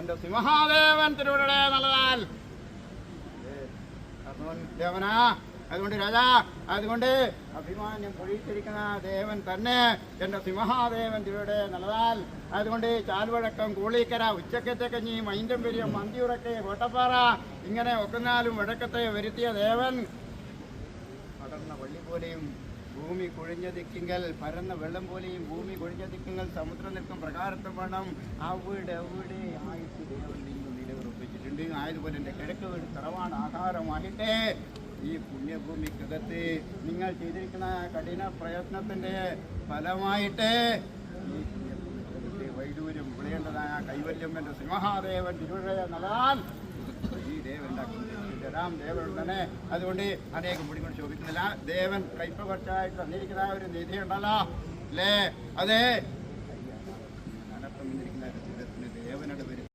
എന്റെ സിംഹാദേവൻ തിരുവിടെ നല്ലതാൽ. ദേവനാ അതുകൊണ്ട് രാജാ അതുകൊണ്ട് അഭിമാനം പൊഴിച്ചിരിക്കുന്ന ദേവൻ തന്നെ എന്റെ സിംഹാദേവൻ തിരുവിടെ നല്ലതാൽ. അതുകൊണ്ട് ചാൽവഴക്കം കൂളിക്കര കഞ്ഞി മൈൻഡം പെരിയ മന്തിയുറക്കെ കോട്ടപ്പാറ ഇങ്ങനെ ഒക്കുന്നാലും വഴക്കത്തെ വരുത്തിയ ദേവൻ. പടർന്ന വള്ളി പോലെയും ഭൂമി കുഴിഞ്ഞ ദിക്കിങ്കൽ പരന്ന വെള്ളം പോലെയും ഭൂമി കുഴിഞ്ഞ ദിക്കിങ്കൽ സമുദ്രം നിൽക്കും പ്രകാരത്തെ വേണം അവിടെ അവിടെ നിലയുറപ്പിച്ചിട്ടുണ്ട് ആയതുപോലെ എന്റെ കിഴക്ക് വീട് തറവാണ് ആഹാരമായിട്ടേ. ഈ പുണ്യഭൂമിക്കകത്ത് നിങ്ങൾ ചെയ്തിരിക്കുന്ന കഠിന പ്രയത്നത്തിന്റെ ഫലമായിട്ട് ഈ പുണ്യഭൂമിക്കകത്ത് വൈദൂര്യം വിളയേണ്ടതായ കൈവല്യം എന്റെ സിംഹാദേവൻ തിരുവഴയ നടാൻ ഈ ദേവന്റെ രാം ദേവൻ തന്നെ അതുകൊണ്ട് അനേകം മുടി കൊണ്ട് ശോഭിക്കുന്നില്ല. ദേവൻ കൈപ്പകർച്ചായിട്ട് തന്നിരിക്കുന്ന ഒരു നിധി ഉണ്ടല്ലോ അല്ലേ? അതെ.